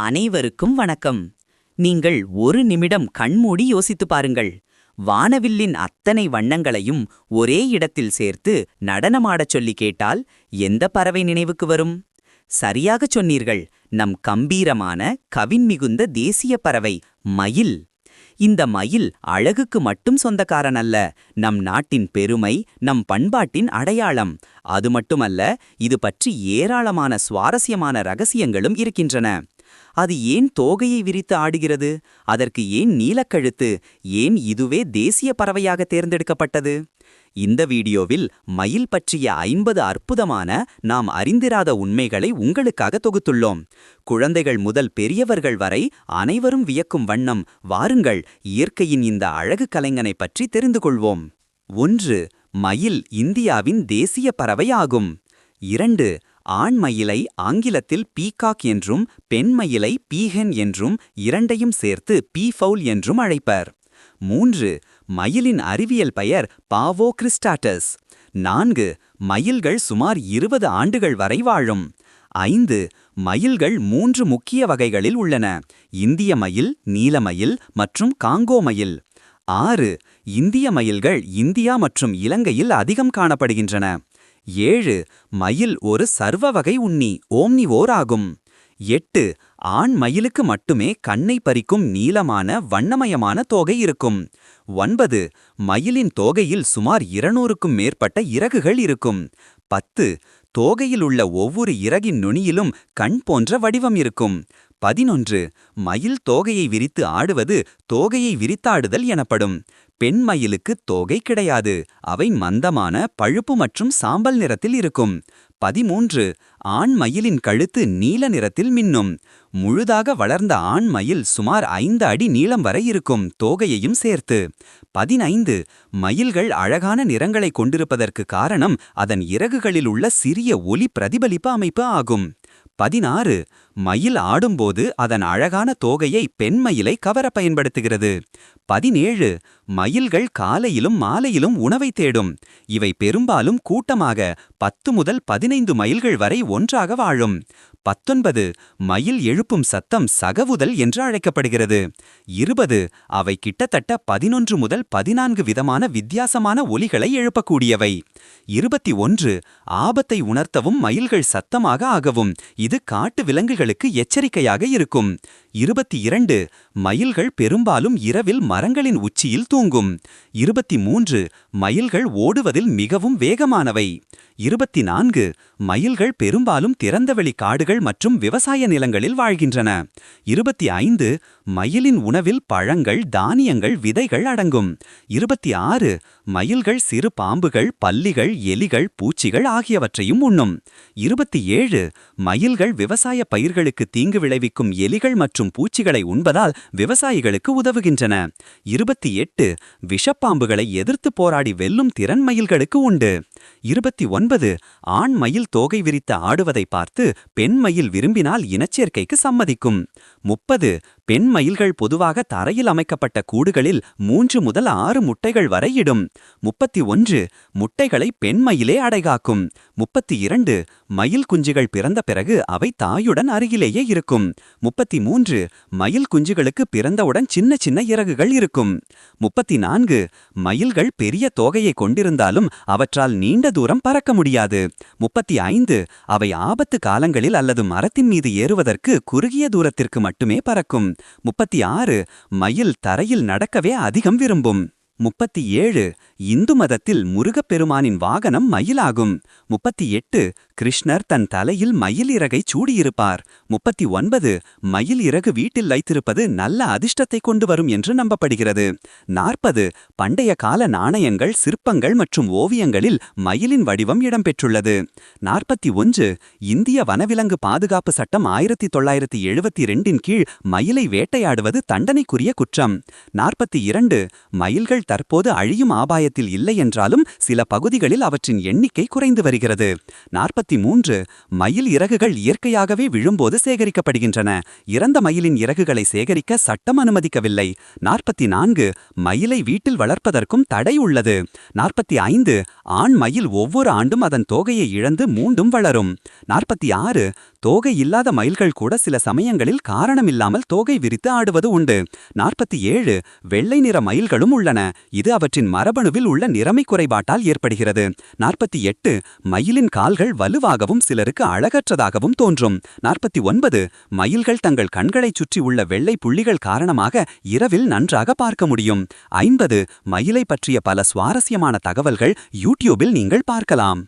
அனைவருக்கும் வணக்கம். நீங்கள் ஒரு நிமிடம் கண்மூடி யோசித்துப் பாருங்கள். வானவில்லின் அத்தனை வண்ணங்களையும் ஒரே இடத்தில் சேர்த்து நடனமாடச் சொல்லி கேட்டால் எந்த பறவை நினைவுக்கு வரும்? சரியாகச் சொன்னீர்கள். நம் கம்பீரமான கவின்மிகுந்த தேசிய பறவை மயில். இந்த மயில் அழகுக்கு மட்டும் சொந்தக்காரன் அல்ல. நம் நாட்டின் பெருமை நம் பண்பாட்டின் அடையாளம். அது மட்டுமல்ல இது பற்றி ஏராளமான சுவாரஸ்யமான ரகசியங்களும் இருக்கின்றன. அது ஏன் தோகையை விரித்து ஆடுகிறது? அதற்கு ஏன் நீலக்கழுத்து? ஏன் இதுவே தேசிய பறவையாக தேர்ந்தெடுக்கப்பட்டது? இந்த வீடியோவில் மயில் பற்றிய ஐம்பது அற்புதமான நாம் அறிந்திராத உண்மைகளை உங்களுக்காக தொகுத்துள்ளோம். குழந்தைகள் முதல் பெரியவர்கள் வரை அனைவரும் வியக்கும் வண்ணம் வாருங்கள் இயற்கையின் இந்த அழகு கலைஞனை பற்றி தெரிந்து கொள்வோம். ஒன்று மயில் இந்தியாவின் தேசிய பறவை ஆகும் இரண்டு ஆண் மயிலை ஆங்கிலத்தில் பீகாக் என்றும் பெண் மயிலை பீஹென் என்றும் இரண்டையும் சேர்த்து பீஃபவுல் என்றும் அழைப்பர். மூன்று மயிலின் அறிவியல் பெயர் பாவோ கிறிஸ்டாட்டஸ் நான்கு மயில்கள் சுமார் இருபது ஆண்டுகள் வரை வாழும். ஐந்து மயில்கள் மூன்று முக்கிய வகைகளில் உள்ளன. இந்திய மயில் நீலமயில் மற்றும் காங்கோ மயில். ஆறு இந்திய மயில்கள் இந்தியா மற்றும் இலங்கையில் அதிகம் காணப்படுகின்றன. ஏழு மயில் ஒரு சர்வ வகை உண்ணி ஓம்னிவோர் ஆகும். எட்டு ஆண் மயிலுக்கு மட்டுமே கண்ணை பறிக்கும் நீளமான வண்ணமயமான தோகை இருக்கும். ஒன்பது மயிலின் தோகையில் சுமார் இருநூறுக்கும் மேற்பட்ட இறகுகள் இருக்கும். பத்து தோகையில் உள்ள ஒவ்வொரு இறகின் நுனியிலும் கண் போன்ற வடிவம் இருக்கும். பதினொன்று. மயில் தோகையை விரித்து ஆடுவது தோகையை விரித்தாடுதல் எனப்படும். பெண் மயிலுக்கு தோகை கிடையாது. அவை மந்தமான பழுப்பு மற்றும் சாம்பல் நிறத்தில் இருக்கும். பதிமூன்று ஆண் மயிலின் கழுத்து நீல நிறத்தில் மின்னும். முழுதாக வளர்ந்த ஆண் மயில் சுமார் ஐந்து அடி நீளம் வரை இருக்கும் தோகையையும் சேர்த்து. பதினைந்து மயில்கள் அழகான நிறங்களை கொண்டிருப்பதற்கு காரணம் அதன் இறகுகளில் உள்ள சிறிய ஒலி பிரதிபலிப்பு அமைப்பு ஆகும். பதினாறு மயில் ஆடும்போது அதன் அழகான தோகையை பெண்மயிலை கவர பயன்படுத்துகிறது. பதினேழு மயில்கள் காலையிலும் மாலையிலும் உணவை தேடும். இவை பெரும்பாலும் கூட்டமாக பத்து முதல் பதினைந்து மைல்கள் வரை ஒன்றாக வாழும். பத்தொன்பது மயில் எழுப்பும் சத்தம் சகவுதல் என்று அழைக்கப்படுகிறது. இருபது அவை கிட்டத்தட்ட பதினொன்று முதல் பதினான்கு விதமான வித்தியாசமான ஒலிகளை எழுப்பக்கூடியவை. இருபத்தி ஒன்று ஆபத்தை உணர்த்தவும் மயில்கள் சத்தமாக ஆகவும். இது காட்டு விலங்குகளுக்கு எச்சரிக்கையாக இருக்கும். இருபத்தி இரண்டு மயில்கள் பெரும்பாலும் இரவில் மரங்களின் உச்சியில் தூங்கும். இருபத்தி மூன்று மயில்கள் ஓடுவதில் மிகவும் வேகமானவை. இருபத்தி நான்கு மயில்கள் பெரும்பாலும் திறந்தவெளி காடுகள் மற்றும் விவசாய நிலங்களில் வாழ்கின்றன. இருபத்தி ஐந்து மயிலின் உணவில் பழங்கள் தானியங்கள் விதைகள் அடங்கும். இருபத்தி ஆறு மயில்கள் சிறு பாம்புகள் பல்லிகள் எலிகள் பூச்சிகள் ஆகியவற்றையும் உண்ணும். இருபத்தி ஏழு மயில்கள் விவசாய பயிர்களுக்கு தீங்கு விளைவிக்கும் எலிகள் மற்றும் பூச்சிகளை உண்பதால் விவசாயிகளுக்கு உதவுகின்றன. இருபத்தி எட்டு விஷப்பாம்புகளை எதிர்த்து போராடி வெல்லும் திறன் மயில்களுக்கு உண்டு. இருபத்தி ஒன்பது ஆண் மயில் தோகை விரித்து ஆடுவதை பார்த்து பெண் மயில் விரும்பினால் இனச்சேர்க்கைக்கு சம்மதிக்கும். முப்பது பெண் மயில்கள் பொதுவாக தரையில் அமைக்கப்பட்ட கூடுகளில் மூன்று முதல் ஆறு முட்டைகள் வரை இடும். முப்பத்தி ஒன்று முட்டைகளை பெண் மயிலே அடைகாக்கும். முப்பத்தி இரண்டு மயில் குஞ்சுகள் பிறந்த பிறகு அவை தாயுடன் அருகிலேயே இருக்கும். முப்பத்தி மூன்று மயில் குஞ்சுகளுக்கு பிறந்தவுடன் சின்ன சின்ன இறகுகள் இருக்கும். முப்பத்தி நான்கு மயில்கள் பெரிய தோகையை கொண்டிருந்தாலும் அவற்றால் நீ நீண்ட தூரம் பறக்க முடியாது. முப்பத்தி ஐந்து அவை ஆபத்து காலங்களில் அல்லது மரத்தின் மீது ஏறுவதற்கு குறுகிய தூரத்திற்கு மட்டுமே பறக்கும். முப்பத்தி ஆறு மயில் தரையில் நடக்கவே அதிகம் விரும்பும். முப்பத்தி ஏழு இந்து மதத்தில் முருகப்பெருமானின் வாகனம் மயிலாகும். முப்பத்தி எட்டு கிருஷ்ணர் தன் தலையில் மயில் இறகை சூடியிருப்பார். முப்பத்தி ஒன்பது மயில் இறகு வீட்டில் வைத்திருப்பது நல்ல அதிர்ஷ்டத்தை கொண்டு வரும் என்று நம்பப்படுகிறது. நாற்பது பண்டைய கால நாணயங்கள் சிற்பங்கள் மற்றும் ஓவியங்களில் மயிலின் வடிவம் இடம்பெற்றுள்ளது. நாற்பத்தி ஒன்று இந்திய வனவிலங்கு பாதுகாப்பு சட்டம் ஆயிரத்தி தொள்ளாயிரத்தி எழுபத்தி ரெண்டின் கீழ் மயிலை வேட்டையாடுவது தண்டனைக்குரிய குற்றம். நாற்பத்தி இரண்டு மயில்கள் தற்போது அழியும் ஆபாயத்தில் இல்லை என்றாலும் சில பகுதிகளில் அவற்றின் எண்ணிக்கை குறைந்து வருகிறது. நாற்பத்தி மூன்று மயில் இறகுகள் இயற்கையாகவே விழும்போது சேகரிக்கப்படுகின்றன. இறந்த மயிலின் இறகுகளை சேகரிக்க சட்டம் அனுமதிக்கவில்லை. நாற்பத்தி நான்கு மயிலை வீட்டில் வளர்ப்பதற்கும் தடை உள்ளது. நாற்பத்தி ஐந்து ஆண் மயில் ஒவ்வொரு ஆண்டும் அதன் தோகையை இழந்து மூண்டும் வளரும். நாற்பத்தி ஆறு தோகை இல்லாத மயில்கள் கூட சில சமயங்களில் காரணமில்லாமல் தோகை விரித்து ஆடுவது உண்டு. நாற்பத்தி ஏழு வெள்ளை நிற மயில்களும் உள்ளன. இது அவற்றின் மரபணுவில் உள்ள நிறமை குறைபாட்டால் ஏற்படுகிறது. நாற்பத்தி எட்டு மயிலின் கால்கள் வலுவாகவும் சிலருக்கு அழகற்றதாகவும் தோன்றும். நாற்பத்தி ஒன்பது மயில்கள் தங்கள் கண்களைச் சுற்றி உள்ள வெள்ளை புள்ளிகள் காரணமாக இரவில் நன்றாக பார்க்க முடியும். ஐம்பது மயிலை பற்றிய பல சுவாரஸ்யமான தகவல்கள் யூடியூபில் நீங்கள் பார்க்கலாம்.